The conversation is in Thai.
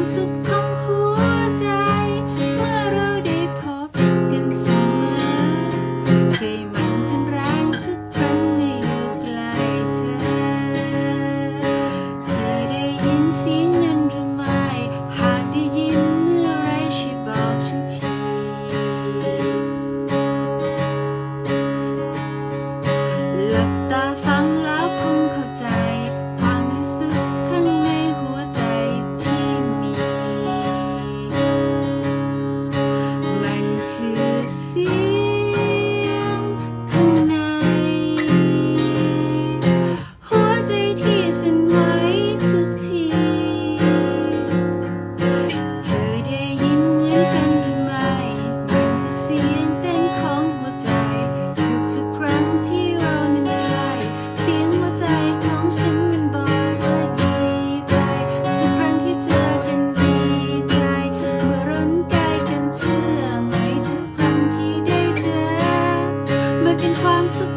ความสุขของ เชื่อไหมทุกครั้งที่ได้เจอมันเป็นความสุข